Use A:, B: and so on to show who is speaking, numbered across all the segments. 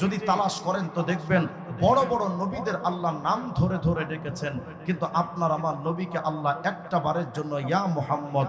A: যদি তালাশ করেন তো দেখবেন বড় বড় নবীদের আল্লাহ নাম ধরে ধরে ডেকেছেন। কিন্তু আপনার আমার নবীকে আল্লাহ একটা বারের জন্য, ইয়া মোহাম্মদ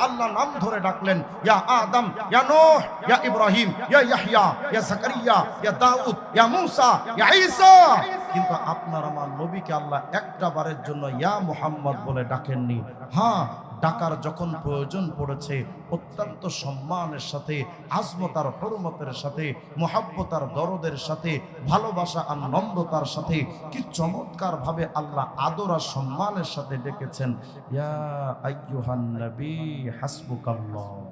A: আল্লাহ নাম ধরে ডাকলেন আদম ইব্রাহিম কিন্তু আপনার আমার নবীকে আল্লাহ একটা বারের জন্য ইয়া মুহাম্মদ বলে ডাকেননি। হ্যাঁ ডাকার যখন প্রয়োজন পড়েছে, অত্যন্ত সম্মানের সাথে, আজমতার হরমতের সাথে, মহাব্বতার দরদের সাথে, ভালোবাসা আর নম্রতার সাথে, কি চমৎকারভাবে আল্লাহ আদর আর সম্মানের সাথে ডেকেছেন। ইয়া আইয়ুহান নবী, হাসবুকাল্লাহ।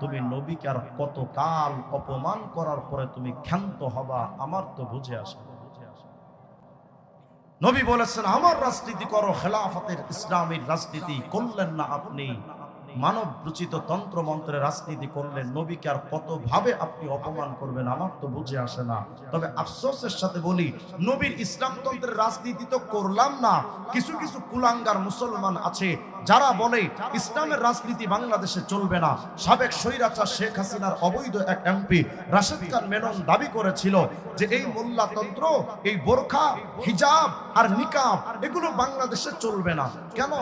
A: তুমি নবীকে আর কতকাল অপমান করার পরে তুমি ক্ষান্ত হবা, আমার তো বুঝে আসে নবী বলেছেন, আমার রাজনীতি করো, খেলাফতের ইসলামের রাজনীতি করলেন না আপনি। মানব রচিত তন্ত্র মন্ত্রের রাজনীতি করলেন নবীকে আর কত ভাবে আপনি অপমান করবেন, আমার তো বুঝে আসে না। তবে আফসোসের সাথে বলি, নবীর ইসলাম তন্ত্রের রাজনীতি তো করলাম না। কিছু কিছু কুলাঙ্গার মুসলমান আছে যারা বলে ইসলামের রাজনীতি বাংলাদেশে চলবে না, সাবেক স্বৈরাচার শেখ হাসিনার অবৈধ এক এমপি রাশেদ খান মেনন দাবি করেছিল যে এই মোল্লাতন্ত্র, এই বোরখা, হিজাব আর নিকাব, এগুলো বাংলাদেশে চলবে না। কেন?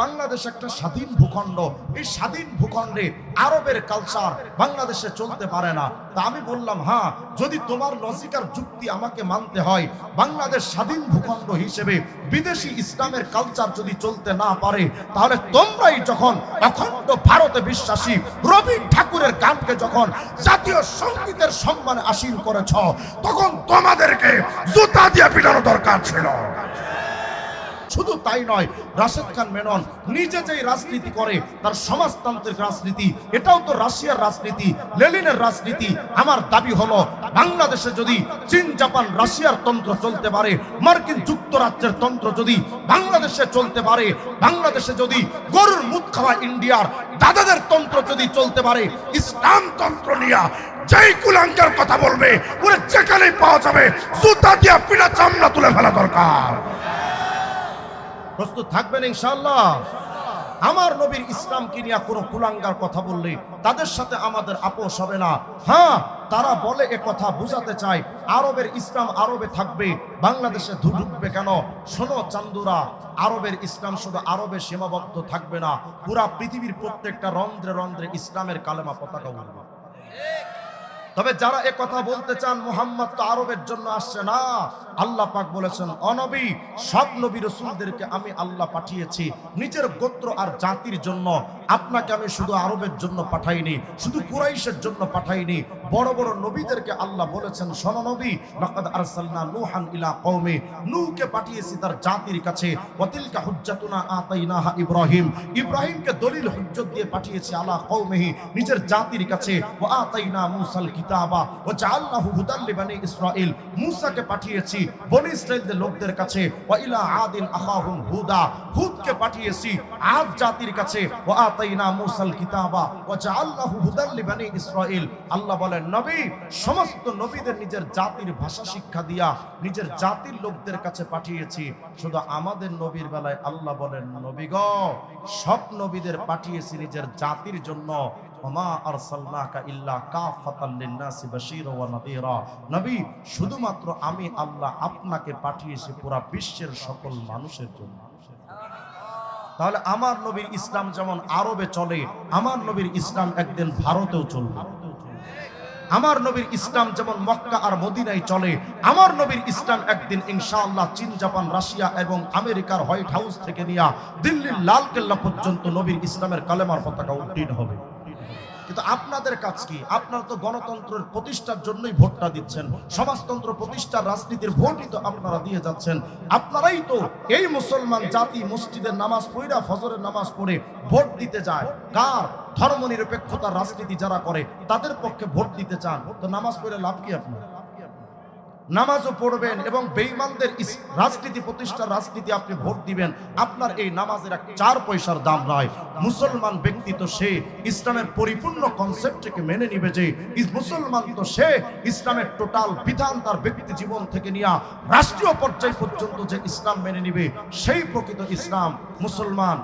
A: বাংলাদেশ একটা স্বাধীন ভূখণ্ড। এই স্বাধীন ভূখণ্ডে আরবের কালচার বাংলাদেশে চলতে পারে না। তা আমি বললাম হ্যাঁ যদি তোমার লজিকার যুক্তি আমাকে মানতে হয়, বাংলাদেশ স্বাধীন ভূখণ্ড হিসেবে বিদেশি ইসলামের কালচার যদি চলতে না পারে, তাহলে তোমরাই যখন অখণ্ড ভারতে বিশ্বাসী, রবি ঠাকুরের গানকে যখন জাতীয় সঙ্গীতের সম্মানে আসীন করেছ, তখন তোমাদেরকে জুতা দিয়ে পিটানো দরকার ছিল। শুধু তাই নয়, রাশেদ খান মেনন নিজে যেই রাজনীতি করে, তার সমাজতান্ত্রিক রাজনীতি, এটাও তো রাশিয়ার রাজনীতি লেলিনের রাজনীতি। আমার দাবি হলো, বাংলাদেশে যদি চীন, জাপান, রাশিয়ার তন্ত্র চলতে পারে, মার্কিন যুক্তরাজ্যের তন্ত্র যদি বাংলাদেশে চলতে পারে, বাংলাদেশে যদি গরুর মুখ খাওয়া ইন্ডিয়ার দাদাদের তন্ত্র যদি চলতে পারে, ইসলাম তন্ত্র নিয়া যেই কুলাঙ্কার কথা বলবে, ওরে যেখানেই পাওয়া যাবে, জুতা দিয়া পিনা চামড়া তুলে ফেলা দরকার। প্রস্তুত থাকবেন ইনশাল্লাহ আমার নবীর ইসলামকে নিয়ে কোনো কুলাঙ্গার কথা বললে তাদের সাথে আমাদের আপোষ হবে না। হ্যাঁ তারা বলে এ কথা বুঝাতে চায় আরবের ইসলাম আরবে থাকবে, বাংলাদেশে ঢুকবে কেন? শোনো চান্দুরা, আরবের ইসলাম শুধু আরবে সীমাবদ্ধ থাকবে না, পুরা পৃথিবীর প্রত্যেকটা রন্ধ্রে রন্ধ্রে ইসলামের কালেমা পতাকা উঠবে তবে যারা এ কথা বলতে চান, মোহাম্মদ তো আরবের জন্য আসছে না। আল্লাহ পাক বলেছেন অনবী সব নবী রসুলদেরকে আমি আল্লাহ পাঠিয়েছি। নিজের গোত্র আর জাতির জন্য। আপনাকে আমি শুধু আরবের জন্য পাঠাইনি, শুধু কুরাইশের জন্য পাঠাইনি। বড় বড় নবীদেরকে আল্লাহ বলেছেন, শোন নবী, লাকাদ আরসালনা নূহান ইলা কওমি। নূহকে পাঠিয়েছি তার জাতির কাছে, ওয়াতিলকা হুজ্জাতুনা আতাইনাহা ইব্রাহিম। ইব্রাহিমকে দলিল হুজ্জত দিয়ে পাঠিয়েছি, আলা কওমিহি, নিজের জাতির কাছে। ওয়া আতাইনা মূসাল কিতাবা। ওয়া জাআলনাহু হুদাল লিবানি ইসরাঈল। মূসাকে পাঠিয়েছি, বনি ইসরাঈলদের লোকদের কাছে, ওয়া ইলা আদিন আখাহুম হুদা। হুদকে পাঠিয়েছি, আদ জাতির কাছে, ওয়া আতাইনা মূসাল কিতাবা। ওয়া জাআলনাহু হুদাল লিবানি ইসরাঈল। আল্লাহ বলেন নবী, সমস্ত নবীদের নিজের জাতির ভাষা শিক্ষা দিয়া নিজের জাতির লোকদের কাছে পাঠিয়েছি। শুধু আমাদের নবীর বেলায় আল্লাহ বলেন, নবী গ, সব নবীদের পাঠিয়েছি নিজের জাতির জন্য। শুধুমাত্র আমি আল্লাহ আপনাকে পাঠিয়েছি পুরা বিশ্বের সকল মানুষের জন্য। তাহলে আমার নবীর ইসলাম যেমন আরবে চলে, আমার নবীর ইসলাম একদিন ভারতেও চলবে। আমার নবীর ইসলাম যেমন মক্কা আর মদিনায় চলে, আমার নবীর ইসলাম একদিন ইনশাআল্লাহ চীন, জাপান, রাশিয়া এবং আমেরিকার হোয়াইট হাউস থেকে নিয়ে দিল্লির লাল কেল্লা পর্যন্ত নবীর ইসলামের কালেমার পতাকা উড্ডীন হবে। কিন্তু আপনাদের কাজ কি? আপনারা তো গণতন্ত্রের প্রতিষ্ঠার জন্যই ভোটটা দিচ্ছেন, সমাজতন্ত্র প্রতিষ্ঠার রাজনীতির ভোটই তো আপনারা দিয়ে যাচ্ছেন। আপনারাই তো এই মুসলমান জাতি মসজিদের নামাজ পড়া, ফজরের নামাজ পড়ে ভোট দিতে যায়। কার? ধর্ম নিরপেক্ষতার রাজনীতি যারা করে, তাদের পক্ষে ভোট দিতে চান। তো নামাজ পড়ে লাভ কি আপনার? নামাজও পড়বেন এবং বেঈমানদের ইস- রাজনীতি প্রতিষ্ঠার রাজনীতি আপনি ভোট দিবেন। আপনার এই নামাজের এক চার পয়সার দাম নয়। মুসলমান ব্যক্তি তো সে ইসলামের পরিপূর্ণ কনসেপ্টকে মেনে নিবে যে মুসলমান তো সে ইসলামের টোটাল বিধান তার ব্যক্তি জীবন থেকে নিয়ে রাষ্ট্রীয় পর্যায় পর্যন্ত যে ইসলাম মেনে নিবে, সেই প্রকৃত ইসলাম মুসলমান